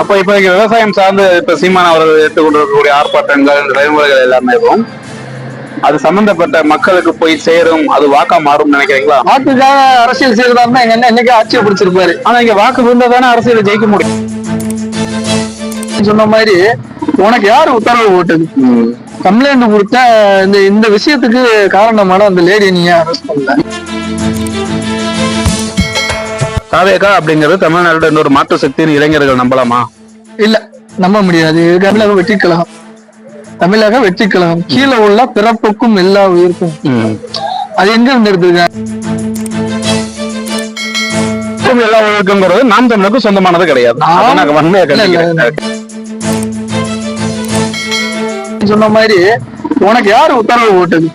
அப்ப இப்ப விவசாயம் சார்ந்து இப்ப சீமான் அவர்கள் எடுத்துக்கொண்டிருக்கக்கூடிய ஆர்ப்பாட்டங்கள் நடைமுறைகள் எல்லாமே இருக்கும். அது சம்பந்தப்பட்ட மக்களுக்கு போய் சேரும் அது வாக்கா மாறும் நினைக்கிறீங்களா? வாக்குக்காக அரசியல் செய்யறதா எங்க என்ன என்னைக்கு ஆட்சியை பிடிச்சிருப்பாரு. ஆனா இங்க வாக்கு விழுந்தா தானே அரசியல ஜெயிக்க முடியும். சொன்ன மாதிரி உனக்கு யாரு உத்தரவு போட்டது? கம்ப்ளைண்ட் கொடுத்த இந்த இந்த விஷயத்துக்கு காரணமான அந்த லேடி நீங்க அரெஸ்ட் பண்ணல? தாவேகா அப்படிங்கிறது தமிழ்நாடு இன்னொரு மாற்று சக்தியின் இளைஞர்கள் நம்பலாமா? இல்ல நம்ப முடியாது. தமிழக வெற்றி கழகம். தமிழக வெற்றி கழகம். கீழே உள்ள பிறப்புக்கும் எல்லா உயிருக்கும். அது எங்க இருந்து எடுத்திருக்காங்க? இருக்கும் எல்லா உலகங்கிறது நாம் தமிழுக்கு சொந்தமானது கிடையாது. சொன்ன மாதிரி உனக்கு யாரு உத்தரவு போட்டது.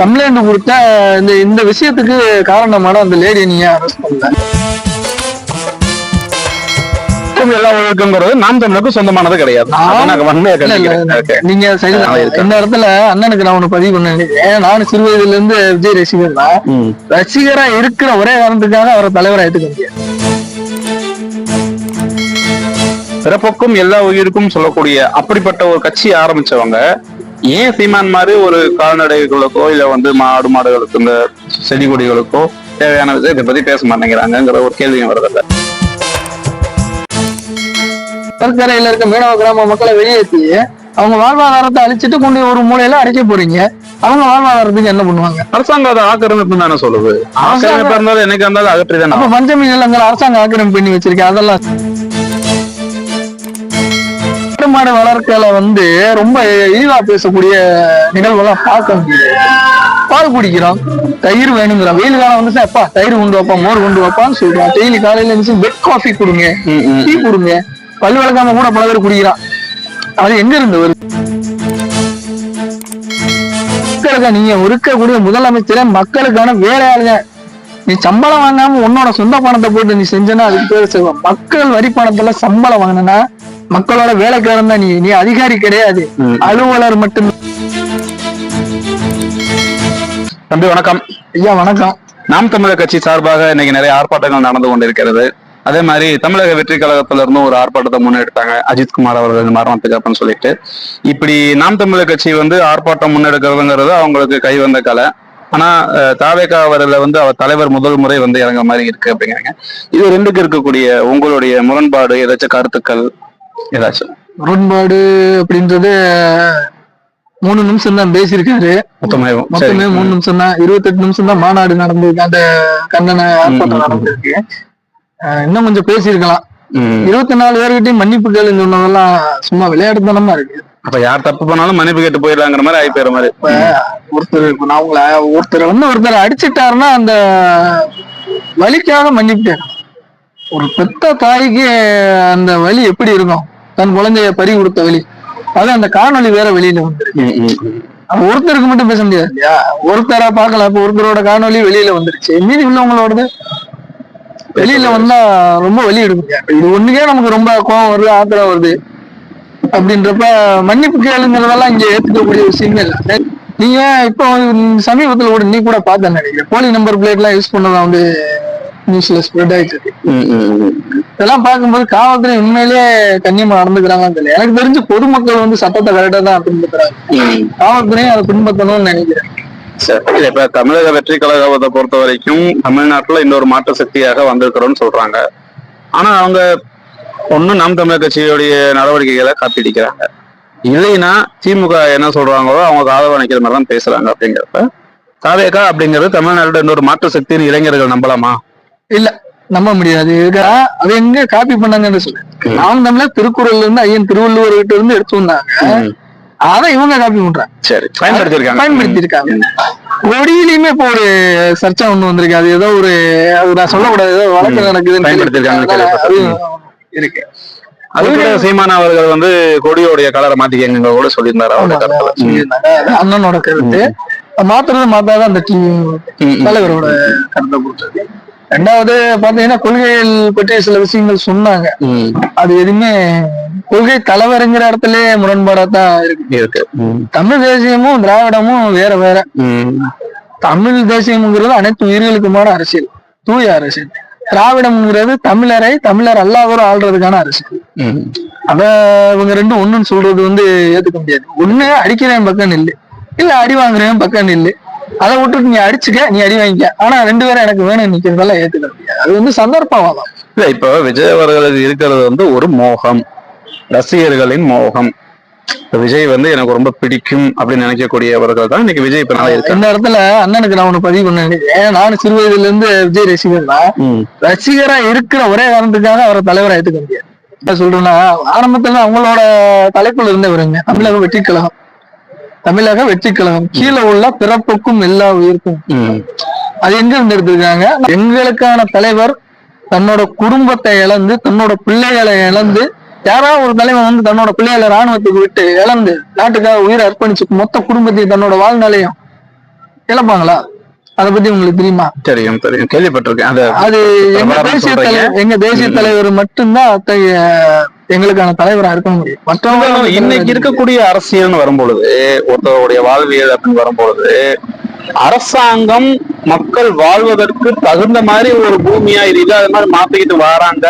கம்ப்ளைண்ட் கொடுத்த இந்த இந்த விஷயத்துக்கு காரணமான அந்த லேடி நீங்க அரெஸ்ட் பண்ணல? இருக்கும் எல்லா உலகங்கிறது நாம் தமிழுக்கு சொந்தமானது கிடையாது. நாங்க. இந்த இடத்துல அண்ணனுக்கு நான் ஒண்ணு பதிவு பண்ண நினைக்கிறேன். நானும் சிறு வயதுல இருந்து விஜய் ரசிகர் தான். ரசிகரா இருக்கிற ஒரே காரணத்துக்காக அவரை தலைவரா ஏத்துக்க முடியாது. பிறப்புக்கும் எல்லா உயிருக்கும் சொல்லக்கூடிய அப்படிப்பட்ட ஒரு கட்சி ஆரம்பிச்சவங்க ஏன் சீமான் மாதிரி ஒரு கால்நடைகளுக்கோ இல்ல வந்து மாடு மாடுகளுக்கு இந்த செடி கொடிகளுக்கோ தேவையான விஷயத்தை பத்தி பேச மாட்டேங்கிறாங்கிற ஒரு கேள்வியும் வருது. கடற்கரையில இருக்க மீனவ கிராம மக்களை வெளியேற்றி அவங்க வாழ்வாதாரத்தை அழிச்சிட்டு கொண்டு ஒரு மூலையில அடைக்க போறீங்க. அவங்க வாழ்வாதாரத்துக்கு என்ன பண்ணுவாங்க? அரசாங்கம் அதை ஆக்கிரமிப்பு தானே சொல்லுது? ஆக்கிரமிப்பு இருந்தாலும் என்னைக்கு இருந்தாலும் அகற்றி அப்ப தானே பஞ்சமி நிலங்கள் அரசாங்கம் ஆக்கிரமிப்பு பண்ணி வச்சிருக்கேன் அதெல்லாம் ஆடு மாடு வளர்க்கல வந்து ரொம்ப இழிவா பேசக்கூடிய நிகழ்வெல்லாம் பார்க்க முடியாது பால் குடிக்கிறோம். தயிர் வேணுங்கிறோம். வெயில் காலம் வந்துச்சு அப்பா தயிர் கொண்டு வைப்பா மோர் கொண்டு வைப்பான்னு சொல்றான் டெய்லி காலையில இருந்துச்சு பெட் காஃபி கொடுங்க. டீ கொடுங்க. பல் விளக்காம கூட பல பேர் குடிக்கிறான் அது எங்க இருந்து வருது? மக்களுக்கு நீங்க இருக்கக்கூடிய முதலமைச்சரே மக்களுக்கான வேலையாளுங்க. நீ சம்பளம் வாங்காம உன்னோட சொந்த பணத்தை போட்டு நீ செஞ்சனா அதுக்கு பேர் செல்வம். மக்கள் வரி பணத்துல சம்பளம் வாங்கினா மக்களோட வேலைக்காரன் தான் நீ. நீ அதிகாரி கிடையாது. அலுவலர் மட்டும். தம்பி வணக்கம். ஐயா வணக்கம். நாம் தமிழர் கட்சி சார்பாக இன்னைக்கு நிறைய ஆர்ப்பாட்டங்கள் நடந்து கொண்டிருக்கிறது. அதே மாதிரி தமிழக வெற்றி கழகத்துல இருந்தும் ஒரு ஆர்ப்பாட்டத்தை முன்னெடுத்தாங்க. அஜித்குமார் அவர்கள் இந்த மரணத்துக்கு அப்புறம் சொல்லிட்டு. இப்படி நாம் தமிழர் கட்சி வந்து ஆர்ப்பாட்டம் முன்னெடுக்கிறதுங்கிறது அவங்களுக்கு கை வந்த கலை. ஆனா தாவேகா அவர்ல வந்து அவர் தலைவர் முதல் முறை வந்து இறங்க மாதிரி இருக்கு அப்படிங்கிறாங்க. இது ரெண்டுக்கு இருக்கக்கூடிய உங்களுடைய முரண்பாடு ஏதாச்சும் கருத்துக்கள் ஏதாச்சும்? முரண்பாடு அப்படின்றது மூணு நிமிஷம் தான் பேசியிருக்காரு. மொத்தமே மொத்தமே மூணு நிமிஷம் தான் இருபத்தெட்டு நிமிஷம் தான் மாநாடு நடந்திருக்கு அந்த கண்டன ஆர்ப்பாட்டம் நடந்திருக்கு. இன்னும் கொஞ்சம் பேசியிருக்கலாம். இருபத்தி நாலு பேர்கிட்டயும் மன்னிப்பு கேளுன்னு சொன்னதெல்லாம் சும்மா விளையாட்டுத்தனமா இருக்கு. அப்ப யார் தப்பு பண்ணாலும் மன்னிப்பு கேட்டு போயிடலாங்கிற மாதிரி ஆகி போயிற மாதிரி. இப்ப ஒருத்தர் இப்ப நான் உங்களை ஒருத்தர் வந்து ஒருத்தர் அடிச்சிட்டாருன்னா அந்த வலிக்காக மன்னிப்பு கேட்கணும். ஒரு பெத்த தாய்க்கு அந்த வலி எப்படி இருக்கும்? தன் குழந்தைய பறி கொடுத்த வலி. அது அந்த காணொளி வேற வெளியில வந்துருக்கு ஒருத்தருக்கு மட்டும் பேச முடியாது ஒருத்தரா பார்க்கல அப்ப ஒருத்தரோட காணொளி வெளியில வந்துருச்சு. மீதி உள்ளவங்களோடது வெளியில வந்தா ரொம்ப இப்ப இது ஒண்ணுக்கே நமக்கு ரொம்ப கோவம் வருது ஆத்திரம் வருது. அப்படின்றப்ப மன்னிப்பு கேளுங்கிறதெல்லாம் இங்க ஏத்துக்கக்கூடிய விஷயமே இல்லை. நீங்க இப்போ சமீபத்துல கூட நீ கூட பார்த்த நினைக்கிறேன். போலி நம்பர் பிளேட் எல்லாம் யூஸ் பண்ணதான் வந்து நியூஸ்ல ஸ்ப்ரெட் ஆயிட்டு இருக்கு. இதெல்லாம் பார்க்கும்போது காவல்துறை உண்மையிலேயே கண்ணியமா நடந்துக்கிறாங்கன்னு தெரியல. எனக்கு தெரிஞ்சு பொதுமக்கள் வந்து சட்டத்தை கரெக்டா தான் பின்பற்றுறாங்க. காவல்துறையும் அதை பின்பற்றணும்னு நினைக்கிறேன். இப்ப தமிழக வெற்றி கழகத்தை பொறுத்த வரைக்கும் தமிழ்நாட்டுல இன்னொரு மாற்று சக்தியாக வந்திருக்கிறோம்னு சொல்றாங்க. ஆனா அவங்க ஒண்ணும் நாம் தமிழர் கட்சியுடைய நடவடிக்கைகளை காப்பிடிக்கிறாங்க இல்லைன்னா திமுக என்ன சொல்றாங்களோ அவங்க ஆதரவு நினைக்கிற மாதிரி தான் பேசுறாங்க அப்படிங்கிறப்ப தாவேகா அப்படிங்கிறது தமிழ்நாடு இன்னொரு மாற்று சக்தியின் இளைஞர்கள் நம்பலாமா? இல்ல நம்ப முடியாது. அது எங்க காப்பி பண்ணாங்கன்னு சொல்லு. நாம் தமிழர் திருக்குறள்ல இருந்து ஐயன் திருவள்ளுவர் கிட்ட இருந்து எடுத்து வந்தாங்க. அதை இவங்க காப்பி பண்றாங்க. சரி பயன்படுத்தியிருக்காங்க. பயன்படுத்தி இருக்காங்க கொடியிலயுமே இப்போ ஒரு சர்ச்சை ஒண்ணு வந்திருக்கு. அது ஏதோ ஒரு நான் சொல்லக்கூடாது. ஏதோ வழக்கு. நடக்குதுன்னு அது இருக்கு. அது கூட சீமானா அவர்கள் வந்து கொடியோடைய கலரை மாத்திக்கங்க கூட சொல்லியிருந்தாரு. அது அண்ணனோட கருத்து. மாத்துறது மாத்தாத அந்த. தலைவரோட கருத்தை பொறுத்தது ரெண்டாவது பாத்தீங்கன்னா கொள்கைகள் பற்றி சில விஷயங்கள் சொன்னாங்க. அது எதுவுமே கொள்கை தலைவருங்கிற இடத்துல முரண்பாடா தான் இருக்கு. இருக்கு. தமிழ் தேசியமும் திராவிடமும் வேற வேற. தமிழ் தேசியம்ங்கிறது அனைத்து உயிர்களுக்குமான அரசியல். தூய அரசியல். திராவிடம்ங்கிறது தமிழரை தமிழர் அல்லாதவரும் ஆள்றதுக்கான அரசியல். அத இவங்க ரெண்டும் ஒண்ணுன்னு சொல்றது வந்து ஏத்துக்க முடியாது. ஒண்ணு அடிக்கிறவன் பக்கம் நில்லு. இல்ல அடி வாங்குறவன் பக்கம் நில்லு. அதை விட்டுட்டு நீ அடிச்சுக்க நீ அடி வாங்கிக்க. ஆனா ரெண்டு பேரும் எனக்கு வேணும் நிக்கிறதெல்லாம் ஏத்துக்க முடியாது. அது வந்து சந்தர்ப்பவாதம். இல்ல இப்போ விஜய் அவர்களுக்கு இருக்கிறது வந்து ஒரு மோகம். ரசிகர்களின் மோகம். விஜய் வந்து எனக்கு ரொம்ப பிடிக்கும் அப்படின்னு நினைக்கக்கூடியவர்கள் தான் இன்னைக்கு விஜய் இப்ப நல்லா இருக்காங்க இந்த இடத்துல அண்ணனுக்கு நான் ஒண்ணு பதிவு பண்ண நினைக்கிறேன். நானும் சிறு வயதுல இருந்து விஜய் ரசிகர் தான். ரசிகரா இருக்கிற ஒரே காரணத்துக்காக அவரை தலைவரா ஏத்துக்க முடியாது. சொல்றேன்னா ஆரம்பத்துல அவங்களோட தலைப்புல இருந்தவருங்க தமிழக வெற்றி கழகம். தமிழக வெற்றி கழகம். கீழே உள்ள பிறப்புக்கும் எல்லா உயிருக்கும். அது எங்க இருந்து எடுத்திருக்காங்க? எங்களுக்கான தலைவர் தன்னோட குடும்பத்தை இழந்து தன்னோட பிள்ளைகளை இழந்து யாராவது ஒரு தலைவன் வந்து தன்னோட பிள்ளைகளை ராணுவத்துக்கு விட்டு இழந்து நாட்டுக்காக உயிரை அர்ப்பணிச்சு மொத்த குடும்பத்தையும் தன்னோட வாழ்நிலையும் இழப்பாங்களா? அதை பத்தி உங்களுக்கு தெரியுமா? தெரியும் தெரியும். கேள்விப்பட்டிருக்கேன். அது எங்க தேசிய. தலைவர் எங்க தேசிய. தலைவர் மட்டும்தான் அத்தகைய எங்களுக்கான தலைவரா இருக்க முடியும். மற்றவங்க இன்னைக்கு இருக்கக்கூடிய அரசியல்னு வரும்பொழுது ஒருத்தருடைய வாழ்வியல் அப்படின்னு வரும்பொழுது அரசாங்கம் மக்கள் வாழ்வதற்கு தகுந்த மாதிரி ஒரு பூமியா இருக்கு. அது மாதிரி மாத்திக்கிட்டு வராங்க.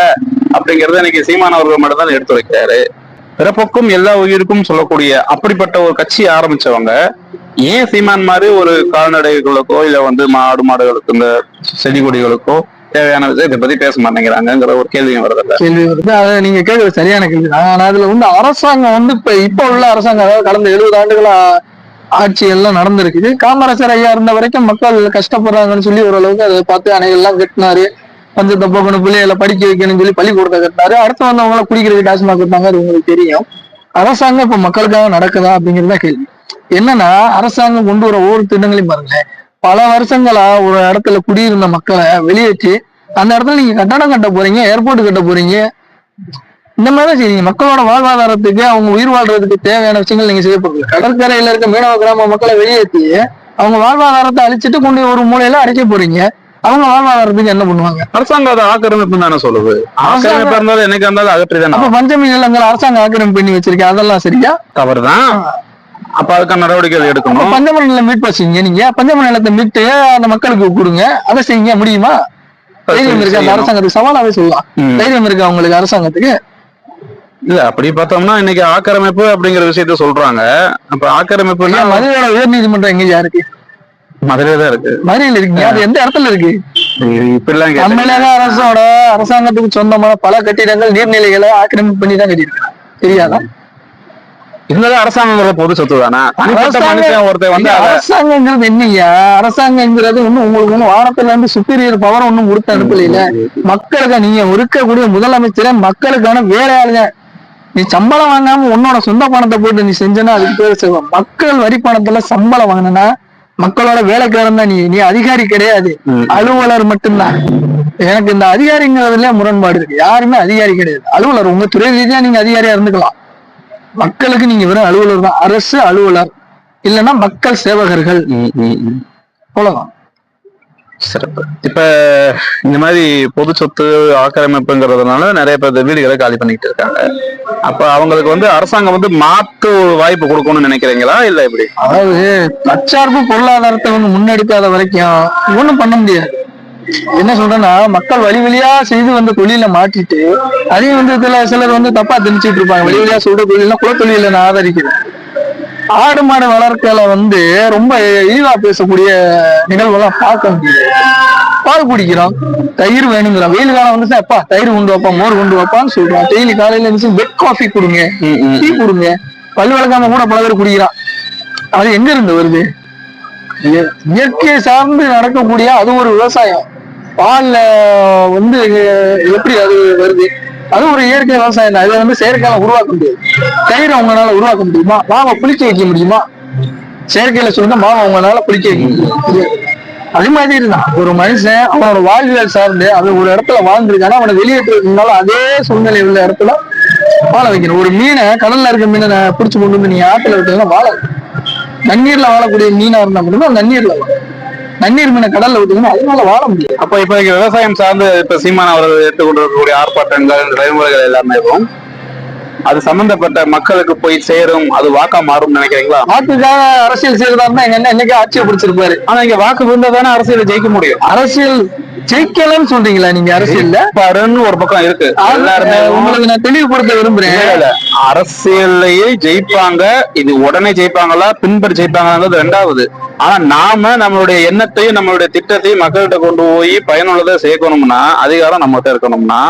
அப்படிங்கறத இன்னைக்கு சீமான் அவர்கள் மட்டும் தான் எடுத்து வைக்கிறாரு. பிறப்புக்கும் எல்லா உயிருக்கும் சொல்லக்கூடிய அப்படிப்பட்ட ஒரு கட்சி ஆரம்பிச்சவங்க ஏன் சீமான் மாதிரி ஒரு கால்நடைகளுக்கோ இல்ல வந்து மாடு மாடுகளுக்கு இந்த செடி கொடிகளுக்கோ தேவையான விஷயத்தை பத்தி பேச மாட்டேங்கிறாங்கிற ஒரு கேள்வியும் வருது கேள்வி வருது. அதை நீங்க கேட்கறது சரியான கேள்வி ஆனா அதுல வந்து அரசாங்கம் வந்து இப்ப இப்ப உள்ள அரசாங்கம் அதாவது கடந்த எழுபது ஆண்டுகளா ஆட்சி எல்லாம் நடந்திருக்குது. காமராஜர் ஐயா இருந்த வரைக்கும் மக்கள் கஷ்டப்படுறாங்கன்னு சொல்லி ஓரளவுக்கு அதை பார்த்து அணைகள்லாம் கட்டினாரு. பஞ்சத்தை போக்கணும் பிள்ளைகளை படிக்க வைக்கணும்னு சொல்லி பள்ளிக்கூடத்தை கட்டினாரு. அடுத்து வந்தவங்கள குடிக்கிறதுக்கு டாஸ்மாக் கட்டினாங்க அது உங்களுக்கு தெரியும். அரசாங்கம் இப்ப மக்களுக்காக நடக்குதா அப்படிங்கிறது தான் கேள்வி. என்னன்னா அரசாங்கம் கொண்டு வர ஒவ்வொரு திட்டங்களையும் பாருங்க பல வருஷங்களா ஒரு இடத்துல குடியிருந்த மக்களை வெளியேற்றி அந்த இடத்துல நீங்க கட்டடம் கட்ட போறீங்க ஏர்போர்ட் கட்ட போறீங்க. இந்த மாதிரி தான் செய்றீங்க. மக்களோட வாழ்வாதாரத்துக்கு அவங்க உயிர் வாழ்றதுக்கு தேவையான விஷயங்கள் நீங்க செய்யப்படுது கடற்கரையில இருக்க மீனவ கிராம மக்களை வெளியேற்றி அவங்க வாழ்வாதாரத்தை அழிச்சிட்டு கொண்டு ஒரு மூலையில அடைக்க போறீங்க. அவங்க வாழ்வாதாரத்துக்கு என்ன பண்ணுவாங்க? அரசாங்கம் அதை ஆக்கிரமிப்பு தானே சொல்லுது. ஆக்கிரமிப்பு இருந்தாலும் என்னைக்கு இருந்தாலும் அகற்றி அப்ப தானே பஞ்சமி நிலங்கள் அரசாங்கம் ஆக்கிரமிப்பு பண்ணி வச்சிருக்கேன் அதெல்லாம் சரியா? தவறுதான். அப்ப அதுக்கான நடவடிக்கைகள் அப்ப எடுக்கணும். பஞ்சம நிலம் மீட்பு செய்யுங்க நீங்க. பஞ்சம நிலத்தை மீட்டு அந்த மக்களுக்கு கொடுங்க. அதை செய்யுங்க. முடியுமா? தைரியம் இருக்கு? அந்த அரசாங்கத்துக்கு சவாலாவே சொல்லலாம். தைரியம் இருக்கு அவங்களுக்கு அரசாங்கத்துக்கு? இல்ல அப்படி பார்த்தோம்னா இன்னைக்கு ஆக்கிரமிப்பு அப்படிங்கிற விஷயத்த சொல்றாங்க. அப்ப ஆக்கிரமிப்புன்னா மதுரையோட உயர் நீதிமன்றம் எங்கேயா இருக்கு? மதுரையில தான் இருக்கு. மதுரையில இருக்கீங்க? அது எந்த இடத்துல இருக்கு? இப்படி எல்லாம் கேட்டீங்க. தமிழக அரசோட அரசாங்கத்துக்கு சொந்தமான பல கட்டிடங்கள் நீர்நிலைகளை ஆக்கிரமிப்பு பண்ணி தான் கட்டியிருக்காங்க. தெரியாதா? இருந்தாலும் அரசாங்கம் பொது சொத்து தானே? ஒருத்தன் வந்து அரசாங்கங்கிறது என்னய்யா? அரசாங்கங்கிறது ஒண்ணும் உங்களுக்கு ஒண்ணும் வானத்துல இருந்து சுப்பீரியர் பவர் ஒண்ணும் கொடுத்து அனுப்பல மக்களுக்கு நீங்க இருக்கக்கூடிய முதலமைச்சரே மக்களுக்கான வேலையாளுங்க நீ சம்பளம் வாங்காம உன்னோட சொந்த பணத்தை போட்டு நீ செஞ்சனா அதுக்கு பேர் செய்வோம் மக்கள் வரி பணத்துல சம்பளம் வாங்கினா மக்களோட வேலைக்காரன் தான் நீ. நீ அதிகாரி கிடையாது. அலுவலர் மட்டும்தான். எனக்கு இந்த அதிகாரிங்கிறதுல முரண்பாடு இருக்கு. யாருமே அதிகாரி கிடையாது. அலுவலர் உங்க துறை ரீதியா நீங்க அதிகாரியா இருந்துக்கலாம். மக்களுக்கு நீங்க வெறும் அலுவலர் தான். அரசு அலுவலர். இல்லைன்னா மக்கள் சேவகர்கள். அவ்வளவுதான். சிறப்பு. இப்ப இந்த மாதிரி பொது சொத்து ஆக்கிரமிப்புங்கிறதுனால நிறைய பேர் வீடுகளை காலி பண்ணிட்டு இருக்காங்க. அப்ப அவங்களுக்கு வந்து அரசாங்கம் வந்து மாத்து ஒரு வாய்ப்பு கொடுக்கணும்னு நினைக்கிறீங்களா? இல்ல எப்படி? அதாவது தற்சார்பு பொருளாதாரத்தை வந்து முன்னெடுக்காத வரைக்கும் ஒண்ணும் பண்ண முடியாது. என்ன சொல்றேன்னா மக்கள் வழி வழியா செய்து வந்த தொழில மாற்றிட்டு அதையும் வந்து இதுல சிலர் வந்து தப்பா திணிச்சிட்டு இருப்பாங்க. வழி வழியா சொல்ற தொழில குலத்தொழில நான் ஆதரிக்கிறேன். ஆடு மாடு வளர்க்கல வந்து ரொம்ப இழிவா பேசக்கூடிய நிகழ்வெல்லாம் பார்க்க முடியாது. பால் குடிக்கிறோம் தயிர் வேணுங்கிறோம். வெயில் காலம் வந்து அப்பா தயிர் கொண்டு வைப்பா மோர் கொண்டு வைப்பான்னு சொல்றோம் டெய்லி காலையில இருந்துச்சு பெட் காஃபி கொடுங்க. டீ கொடுங்க. பல் விளக்காம கூட பல பேர் குடிக்கிறான். அது எங்க இருந்து வருது? இய- இயற்கை சார்ந்து நடக்கக்கூடிய அது ஒரு விவசாயம். பால்ல வந்து எப்படி அது வருது? அது ஒரு இயற்கை விவசாயம் தான். இதை வந்து செயற்கையால உருவாக்க முடியாது. தயிரை உங்களால உருவாக்க முடியுமா? மாவை புளிக்க வைக்க முடியுமா? செயற்கையில சொல்லுங்க மாவை உங்களால புளிக்க வைக்க முடியும்? அது மாதிரி தான். ஒரு மனுஷன் அவனோட வாழ்வியல் சார்ந்து அவன் ஒரு இடத்துல வாழ்ந்துருக்கானா அவனை வெளியேற்றிருக்கனால அதே சூழ்நிலை உள்ள இடத்துல வாழ வைக்கணும். ஒரு மீனை கடல்ல இருக்க மீனை நான் பிடிச்சு கொண்டு வந்து நீ ஆத்துல விட்டதுன்னா வாழ நன்னீர்ல வாழக்கூடிய மீனா இருந்தா மட்டும்தான் நன்னீர்ல வாழும் நன்னீர் மீனை கடல்ல விட்டீங்கன்னா அதனால வாழ முடியாது. அப்ப இப்ப விவசாயம் சார்ந்து இப்ப சீமான் அவர்கள் எடுத்துக்கொண்டு இருக்கக்கூடிய ஆர்ப்பாட்டங்கள் நடைமுறைகள் எல்லாமே இருக்கும் அது சம்பந்தப்பட்ட மக்களுக்கு போய் சேரும் அது வாக்கா மாறும் நினைக்கிறீங்களா? வாக்குக்காக அரசியல் செய்யறதா இருந்தா எங்க அண்ணன் என்னைக்கே ஆட்சியை பிடிச்சிருப்பாரு. ஆனா இங்க வாக்கு விழுந்தா அரசியல ஜெயிக்க முடியும். அரசியல் ஜெயிக்கலன்னு சொல்றீங்களா நீங்க அரசியல்ல? பாருன்னு ஒரு பக்கம் இருக்கு. எல்லாருமே உங்களுக்கு நான் தெளிவுபடுத்த விரும்புறேன். அரசியல்லையே ஜெயிப்பாங்க இது உடனே ஜெயிப்பாங்களா பின்பற்றி ஜெயிப்பாங்களாங்கிறது ரெண்டாவது. ஆனா நாம நம்மளுடைய எண்ணத்தையும் நம்மளுடைய திட்டத்தையும் மக்கள்கிட்ட கொண்டு போய் பயனுள்ளதை சேர்க்கணும்னா அதிகாரம் நம்மகிட்ட இருக்கணும்னா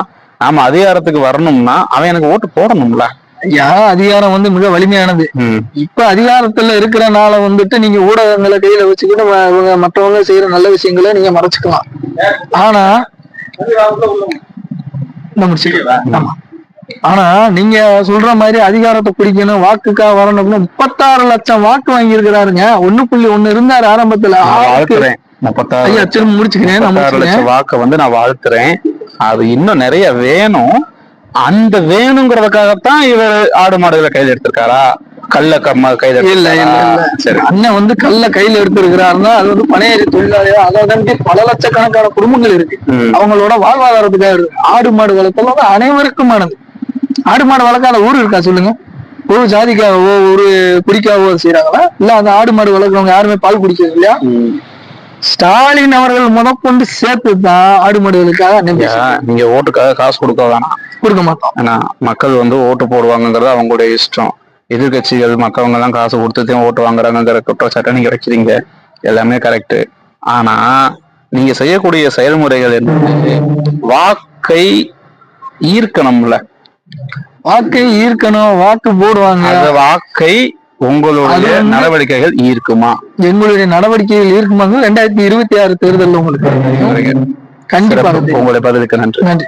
நாம அதிகாரத்துக்கு வரணும்னா அவன் எனக்கு ஓட்டு போடணும்ல. ஐயா அதிகாரம் வந்து மிக வலிமையானது. இப்ப அதிகாரத்துல இருக்கிறனால வந்துட்டு நீங்க ஊடகங்களை கையில வச்சுக்கிட்டு இவங்க மற்றவங்க செய்யற நல்ல விஷயங்களை நீங்க மறைச்சுக்கலாம். ஆனா. ஆமா. ஆனா நீங்க சொல்ற மாதிரி அதிகாரத்தை பிடிக்கணும் வாக்குக்காக வரணும்னு முப்பத்தாறு லட்சம் வாக்கு வாங்கி இருக்கிறாருங்க ஒண்ணு புள்ளி ஒண்ணு இருந்தாரு ஆரம்பத்துல. முப்பத்தாறு லட்சம் வாக்க வந்து நான் வாழ்த்துறேன். அது இன்னும் நிறைய வேணும். அந்த வேணுங்கிறதுக்காகத்தான் இவர் ஆடு மாடுகளை கையில் எடுத்திருக்காரா? கள்ள கம்ம கையில் இல்ல இல்ல சரி. அண்ணன் வந்து கல்ல கையில எடுத்திருக்கிறாருன்னா அது வந்து பணையேறி தொழிலாளியா அதாவது பல லட்சக்கணக்கான குடும்பங்கள் இருக்கு. அவங்களோட வாழ்வாதாரத்துக்காக இருக்கு. ஆடு மாடு வந்து அனைவருக்குமானது ஆடு மாடு வளர்க்காத ஊர் இருக்கா சொல்லுங்க. ஒரு ஜாதிக்காகவோ ஒரு குடிக்காகவோ செய்யறாங்களா இல்ல அந்த ஆடு மாடு வளர்க்குறவங்க யாருமே பால் குடிக்கிறது இல்லையா. ஸ்டாலின் அவர்கள் முதற்கொண்டு சேர்த்து தான் ஆடு மாடுகளுக்காக. நீங்க ஓட்டுக்காக காசு கொடுக்க வேணாம். கொடுக்க மாட்டோம். ஏன்னா மக்கள் வந்து ஓட்டு போடுவாங்கங்கிறது அவங்களுடைய இஷ்டம். எதிர்கட்சிகள் மக்கவங்க எல்லாம் காசு கொடுத்துதான் ஓட்டு வாங்குறாங்கிற குற்றச்சாட்டை நீங்க வைக்கிறீங்க. எல்லாமே கரெக்ட் ஆனா நீங்க செய்யக்கூடிய செயல்முறைகள் என்பது வாக்கை ஈர்க்கணும்ல. வாக்கை ஈர்க்கணும் வாக்கு போடுவாங்க. வாக்கை உங்களுடைய நடவடிக்கைகள் ஈர்க்குமா? எங்களுடைய நடவடிக்கைகள் இருக்குமாங்க ரெண்டாயிரத்தி இருபத்தி ஆறு தேர்தல் உங்களுக்கு கண்டிப்பாக தெரியும். உங்களுடைய பதிலுக்கு நன்றி. நன்றி.